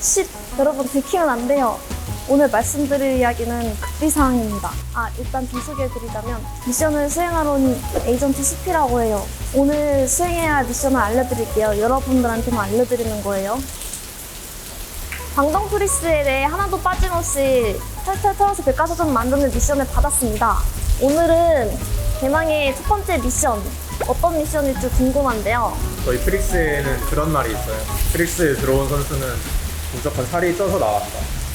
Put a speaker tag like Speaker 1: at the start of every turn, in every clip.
Speaker 1: 쉿! 여러분 들키면 안 돼요. 오늘 말씀드릴 이야기는 극비사항입니다. 아, 일단 좀 소개해드리자면 미션을 수행하러 온 에이전트 CP라고 해요. 오늘 수행해야 할 미션을 알려드릴게요. 여러분들한테만 알려드리는 거예요. 방정 프리스에 대해 하나도 빠짐없이 탈탈 털어서 백과사전 만드는 미션을 받았습니다. 오늘은 대망의 첫 번째 미션 어떤 미션일지 궁금한데요.
Speaker 2: 저희 프릭스에는 그런 말이 있어요. 프릭스에 들어온 선수는 무조건 살이 쪄서 나왔다.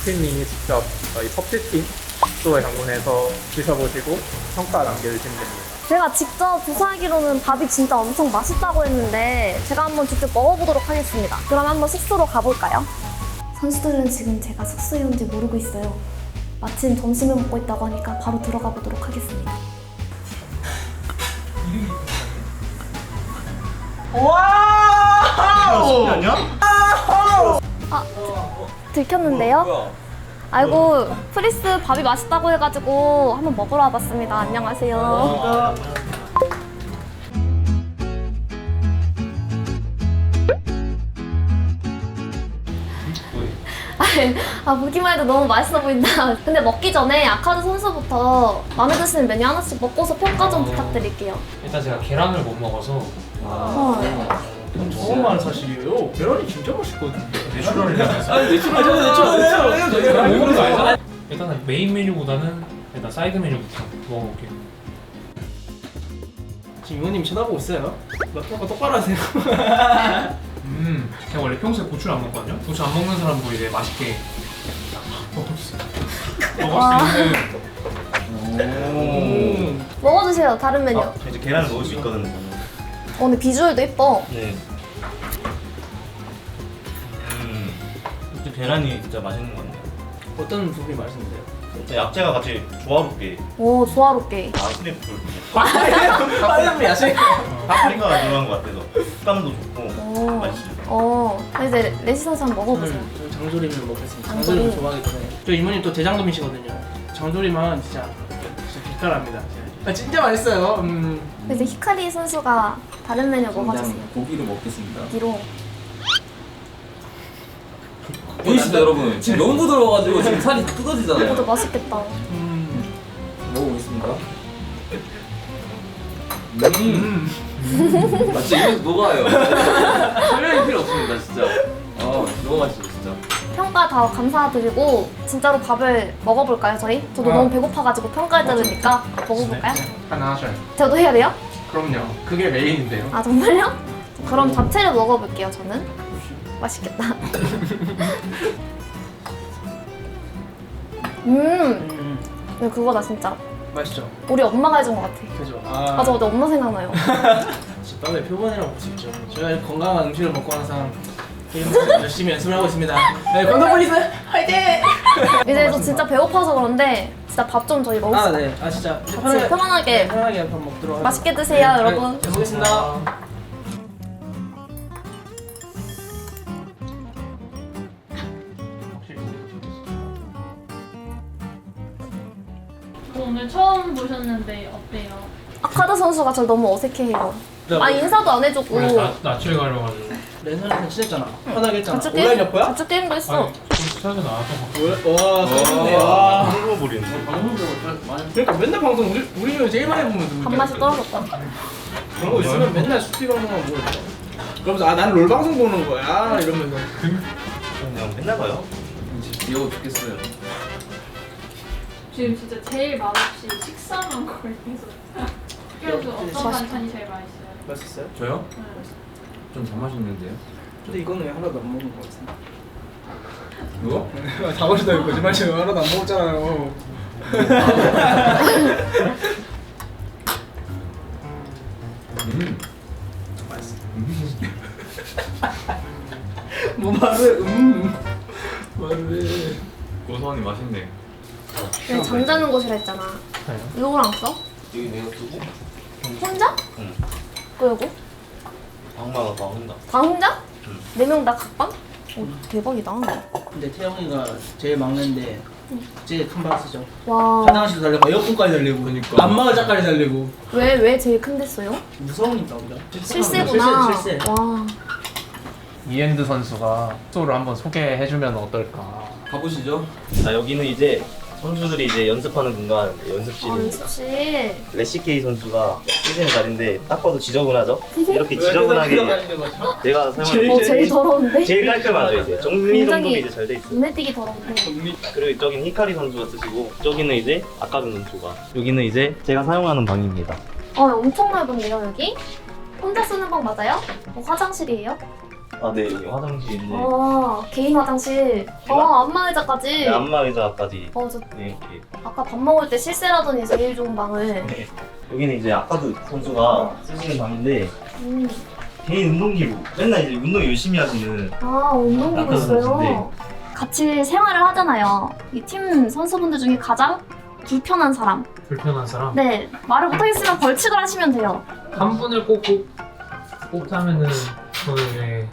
Speaker 2: 스님이 직접 저희 펍지팀 숙소에 방문해서 드셔보시고 평가 남겨주시면 됩니다.
Speaker 1: 제가 직접 조사하기로는 밥이 진짜 엄청 맛있다고 했는데 제가 한번 직접 먹어보도록 하겠습니다. 그럼 한번 숙소로 가볼까요? 선수들은 지금 제가 숙소에 온 지 모르고 있어요. 마침 점심을 먹고 있다고 하니까 바로 들어가 보도록 하겠습니다. 아, 들켰는데요? 아이고, 프리스 밥이 맛있다고 해가지고 한번 먹으러 와봤습니다. 안녕하세요. 아, 보기만 해도 너무 맛있어 보인다. 근데 먹기 전에 아카드 선수부터 마음에 드시는 메뉴 하나씩 먹고서 평가 좀 부탁드릴게요.
Speaker 3: 일단 제가 계란을 못 먹어서
Speaker 1: 어.
Speaker 4: 처음 하는 사실이에요. 계란이 진짜 맛있거든요.
Speaker 3: 내추럴이라면서
Speaker 4: 아니 내추럴 저도 내추럴 내추럴
Speaker 3: 먹는 거 알잖아? 일단은 메인 메뉴보다는 일단 사이드 메뉴부터 먹어볼게요
Speaker 4: 지금 이모님 쳐다보고 있어요. 나 똑바로 똑바로 하세요.
Speaker 3: 음 제가 원래 평소에 고추를 안 먹거든요 고추 안 먹는 사람도 이제 맛있게 먹을 수
Speaker 1: 와.
Speaker 3: 먹을 수 있는
Speaker 4: 음.
Speaker 1: 먹어주세요, 다른 메뉴.
Speaker 5: 아, 이제 계란을 먹을 수 있거든요. 저는.
Speaker 1: 어, 근데 비주얼도 예뻐.
Speaker 5: 네. 음, 진짜 계란이 진짜 맛있는 것 같네요.
Speaker 4: 어떤 부분이 맛있는데요?
Speaker 5: 진짜 약재가 같이 조화롭게
Speaker 1: 오, 조화롭게.
Speaker 5: 아스리풀,
Speaker 4: 빨리 야식.
Speaker 5: 파프리카가 들어간 것 같아서 식감도 좋고
Speaker 1: 오.
Speaker 5: 맛있어요.
Speaker 1: 어, 그럼 이제 레시 선수 한번 먹어보세요.
Speaker 4: 저는 장조림을 먹겠습니다.
Speaker 1: 장조림.
Speaker 4: 장조림 좋아하기 때문에. 저 이모님 또 대장금이시거든요. 장조림은 진짜 진짜 빛깔납니다. 아, 진짜 맛있어요. 음.
Speaker 1: 이제 히카리 선수가 다른 메뉴 먹어주세요.
Speaker 6: 고기를 먹겠습니다.
Speaker 1: 기로.
Speaker 6: 보이시죠 여러분? 지금 너무 부드러워가지고 지금 살이
Speaker 1: 이것도
Speaker 6: 뜯어지잖아요.
Speaker 1: 맛있겠다.
Speaker 4: 음.
Speaker 6: 먹어보겠습니다. 음. 맞지? 입에서 녹아요. 설명이 필요 없습니다, 진짜. 아, 너무 맛있어.
Speaker 1: 평가 다 감사드리고 진짜로 밥을 먹어볼까요 저희? 저도
Speaker 4: 아.
Speaker 1: 너무 배고파가지고 평가해 들으니까 먹어볼까요?
Speaker 4: 하나 하셔요.
Speaker 1: 저도 해야 돼요?
Speaker 4: 그럼요. 그게 메인인데요.
Speaker 1: 아 정말요? 그럼 잡채를 먹어볼게요 저는 맛있겠다 음
Speaker 4: 음.
Speaker 1: 그거다 진짜
Speaker 4: 맛있죠.
Speaker 1: 우리 엄마가 해준 것 같아
Speaker 4: 그죠.
Speaker 1: 아저 어제 엄마 생각나요
Speaker 4: 집밥의 표본이라고 볼 수 있죠. 제가 건강한 음식을 먹고 항상 게임 열심히 연습을 하고 있습니다. 네, 건강poli스 화이팅!
Speaker 1: 이제 저 진짜 배고파서 그런데 진짜 밥 좀 저희 먹읍시다
Speaker 4: 아, 네. 아, 진짜
Speaker 1: 같이
Speaker 4: 편하게,
Speaker 1: 편안하게
Speaker 4: 편하게 밥 먹도록 하죠.
Speaker 1: 맛있게 드세요
Speaker 4: 네,
Speaker 1: 여러분
Speaker 4: 잘 먹겠습니다.
Speaker 7: 오늘 처음 보셨는데 어때요?
Speaker 1: 아카드 선수가 저를 너무 어색해해요 아 인사도 안 해주고
Speaker 3: 원래 나, 낯을 가려가지고
Speaker 4: 렌선이랑 친했잖아. 편하게 했잖아.
Speaker 1: 자축
Speaker 4: 온라인
Speaker 1: 게임
Speaker 4: 였고야
Speaker 1: 자축 게임도 했어
Speaker 3: 아니 좀 차이가 나와서
Speaker 4: 와, 좋네. 와.
Speaker 5: 부리는
Speaker 4: 그러니까 맨날 방송 우리 우리 중에 제일 많이 보면?
Speaker 1: 밥맛이 떨어졌다
Speaker 4: 그런 거 있으면 맨날 수피 방송만 보고 있어. 그러면서 아, 나는 롤 방송 보는 거야 이러면서.
Speaker 5: 그냥 맨날 봐요.
Speaker 6: 진짜 귀여워 죽겠어요.
Speaker 7: 지금 진짜 제일 맛없이 식사만 계속 그래서 어떤 반찬이 제일 맛있어요?
Speaker 4: 맛있어요?
Speaker 6: 저요?
Speaker 7: 네.
Speaker 6: 좀잘 맛있는데요?
Speaker 4: 근데 이거는 왜 하나도 안 먹는 거 같아?
Speaker 6: 이거?
Speaker 4: 다 맛있다 거짓말 치고 하나도 안 먹었잖아요.
Speaker 6: 음.
Speaker 4: 맛있어. 뭐 말을 음 말을 해.
Speaker 6: 고소하니 맛있네.
Speaker 1: 왜 잠자는 곳이라 했잖아 누구랑 써?
Speaker 5: 여기 내가 쓰고
Speaker 1: 혼자?
Speaker 5: 응.
Speaker 1: 그리고?
Speaker 5: 방마가 다 혼자.
Speaker 1: 다 혼자?
Speaker 5: 응.
Speaker 1: 네 명 다 각방? 오, 대박이다.
Speaker 4: 근데 태영이가 제일 막내인데 제일 큰방 쓰죠.
Speaker 1: 와.
Speaker 4: 화장실도 달리고 에어컨까지 달리고
Speaker 6: 그러니까.
Speaker 4: 안마을 짝까지 달리고
Speaker 1: 왜, 왜 제일 큰데 써요?
Speaker 4: 무서우니까 우리가
Speaker 1: 실세구나.
Speaker 4: 실세 실세.
Speaker 1: 와.
Speaker 3: 이엔드 선수가 숙소를 한번 소개해주면 어떨까?
Speaker 6: 가보시죠.
Speaker 5: 자 여기는 이제 선수들이 이제 연습하는 공간
Speaker 1: 어,
Speaker 5: 연습실입니다.
Speaker 1: 연습실.
Speaker 5: 레시케이 선수가 쓰시는 자리인데 딱 봐도 지저분하죠? 이렇게 지저분하게 제가 사용하는
Speaker 1: 어, 제일 더러운데?
Speaker 5: 제일 깔끔하죠 이제 정리 정돈이 이제 잘 돼 있어요.
Speaker 1: 눈에 띄기 더러운데.
Speaker 5: 그리고 저기는 히카리 선수가 쓰시고 저기는 이제 아까준 선수가 여기는 이제 제가 사용하는 방입니다.
Speaker 1: 어, 엄청 넓은데요, 여기? 혼자 쓰는 방 맞아요? 어, 화장실이에요?
Speaker 5: 아 네 여기 화장실인데
Speaker 1: 아, 개인 화장실. 어, 안마 의자까지.
Speaker 5: 네, 안마 의자까지
Speaker 1: 어, 저
Speaker 5: 네, 이렇게
Speaker 1: 아까 밥 먹을 때 실세라더니 제일 좋은 방을.
Speaker 5: 네. 여기는 이제 아까도 선수가 쓰시는 방인데
Speaker 1: 음.
Speaker 5: 개인 운동기구 맨날 이제 운동 열심히 하시는
Speaker 1: 아, 운동기구
Speaker 5: 아까
Speaker 1: 있어요.
Speaker 5: 선수인데.
Speaker 1: 같이 생활을 하잖아요. 이 팀 선수분들 중에 가장 불편한 사람.
Speaker 3: 불편한 사람
Speaker 1: 네, 말을 못하겠으면 벌칙을 하시면 돼요.
Speaker 3: 한 분을 꼭 꼭, 꼽자면은 저는 이제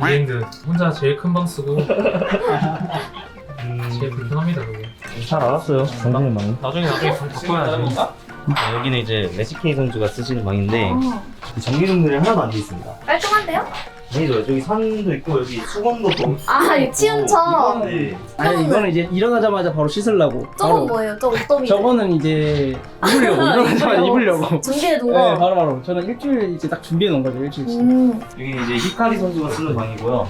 Speaker 3: 이엔드. 혼자 제일 큰 방 쓰고. 제일 불편합니다 그게.
Speaker 5: 잘 알았어요 정신의 방은.
Speaker 3: 나중에 나중에 방 바꿔야지.
Speaker 5: 네, 여기는 이제 레시케이 선수가 쓰시는 방인데
Speaker 1: 어,
Speaker 5: 전기등들이 하나도 안 돼 있습니다.
Speaker 1: 깔끔한데요?
Speaker 5: 아니죠 여기 산도 있고 여기 수건도 또
Speaker 1: 아, 유치원처럼.
Speaker 5: 네.
Speaker 4: 아니 이거는 이제 일어나자마자 바로 씻으려고.
Speaker 1: 저건
Speaker 4: 바로.
Speaker 1: 뭐예요? 저 옷더미.
Speaker 4: 저거는 이제 입으려고 일어나자마자 입으려고.
Speaker 1: 준비해 둔
Speaker 4: 네,
Speaker 1: 거.
Speaker 4: 바로 바로. 저는 일주일 이제 딱 준비해 놓은 거죠 일주일씩.
Speaker 1: 음,
Speaker 5: 여기는 이제 히카리 선수가 쓰는 방이고요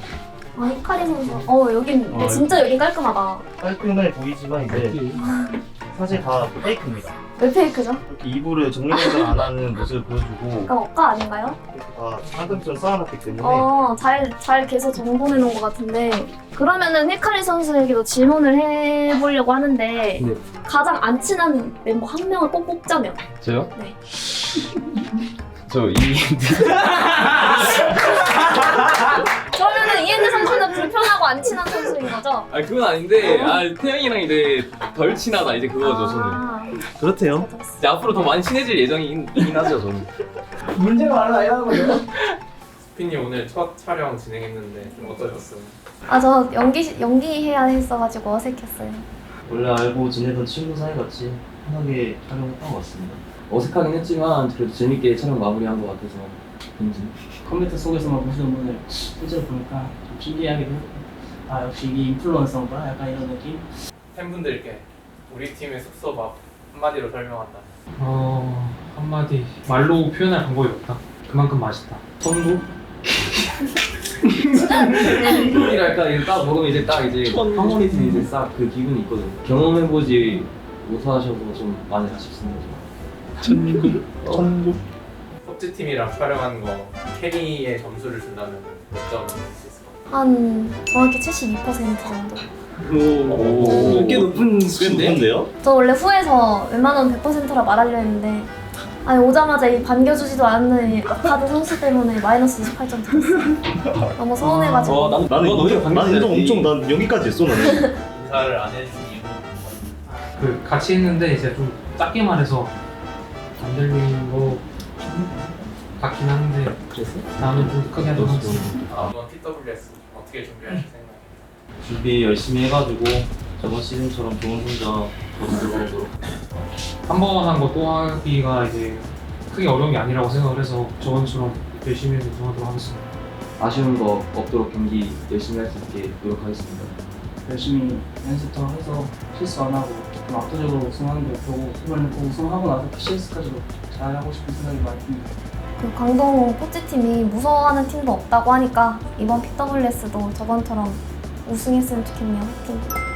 Speaker 1: 아, 히카리 선수. 어, 여긴, 근데
Speaker 5: 어,
Speaker 1: 진짜 여긴 깔끔하다.
Speaker 5: 깔끔해 보이지만 이제 사실 다 페이크입니다
Speaker 1: 왜 페이크죠?
Speaker 5: 이렇게 이불을 정리를 안 하는 모습을 보여주고
Speaker 1: 약간 억까 아닌가요?
Speaker 5: 이렇게 다 상금처럼 쌓아놨기 때문에
Speaker 1: 어, 잘, 잘 계속 정돈해 놓은 것 같은데. 그러면은 히카리 선수에게도 질문을 해보려고 하는데,
Speaker 6: 네.
Speaker 1: 가장 안 친한 멤버 한 명을 꼭 뽑자면.
Speaker 6: 저요?
Speaker 1: 네.
Speaker 6: 저 이.
Speaker 1: 그러면은 이엔드 선수는 불편하고 안 친한 선수인 거죠?
Speaker 6: 아 그건 아닌데 아 태영이랑 이제 덜 친하다 이제 그거죠 저는.
Speaker 1: 아,
Speaker 5: 그렇대요
Speaker 6: 이제 앞으로 더 많이 친해질 예정이긴 하죠 저는.
Speaker 4: 문제가 많아 이라는 거죠.
Speaker 3: 피니 오늘 첫 촬영 진행했는데 좀 어떠셨어요?
Speaker 1: 아, 저 연기, 연기해야 했어가지고 어색했어요.
Speaker 5: 원래 알고 지내던 친구 사이 같이 편하게 촬영했던 것 같습니다
Speaker 6: 어색하긴 했지만 그래도 재밌게 촬영 마무리한 것 같아서 왠지.
Speaker 4: 컴퓨터 속에서만 보시는 분을 실제로 보니까 좀 신기하기도 했고 아 역시 이게 인플루언서인가? 약간 이런 느낌?
Speaker 3: 팬분들께 우리 팀의 숙소 밥 한마디로 설명한다. 어 한마디 말로 표현할 방법이 없다. 그만큼 맛있다.
Speaker 6: 선도? 이랄까 이제 딱 먹으면 이제 딱 이제 하모니즘 이제 싹 그 기분이 있거든 요. 경험해보지 못하셔서 좀 많이 아쉽습니다. 천국. 천국.
Speaker 3: 섭지 팀이랑 촬영한 거 캐리의 점수를 준다면 몇 점?
Speaker 1: 한 정확히 72% 정도.
Speaker 5: 오,
Speaker 4: 꽤 높은
Speaker 5: 꽤
Speaker 4: 수준인데?
Speaker 5: 높은데요?
Speaker 1: 저 원래 후에서 웬만하면 100%라 말하려 했는데 아니 오자마자 이 반겨주지도 않는 이 아카드 선수 때문에 마이너스 28점 들었어요. 너무 서운해가지고.
Speaker 6: 어, 나는
Speaker 5: 나는
Speaker 6: 너무
Speaker 5: 인정, 엄청 난 여기까지 했어 나는
Speaker 3: 인사를 안 해준 이유는 그 같이 했는데 이제 좀 짧게 말해서 안 들리는 거 같긴 한데
Speaker 6: 그랬어?
Speaker 3: 다음엔 좀 크게 하도록 하겠습니다.
Speaker 6: 아.
Speaker 3: 이번 TWS 어떻게 준비하실 생각이에요?
Speaker 5: 준비 열심히 해가지고 저번 시즌처럼 좋은 성적 거두도록
Speaker 3: 한 번 한 거 또 하기가 이제 크게 어려운 게 아니라고 생각을 해서 저번처럼 열심히 해서 우승하도록 하겠습니다.
Speaker 6: 아쉬운 거 없도록 경기 열심히 할 수 있게 노력하겠습니다.
Speaker 4: 열심히 연습 더 해서 실수 안 하고 좀 압도적으로 우승하는 게 목표고 이번에 또 우승하고 나서 PCS까지도 잘하고 싶은 생각이 많이 듭니다.
Speaker 1: 그 광동 포치팀이 무서워하는 팀도 없다고 하니까 이번 PWS도 저번처럼 우승했으면 좋겠네요. 화이팅!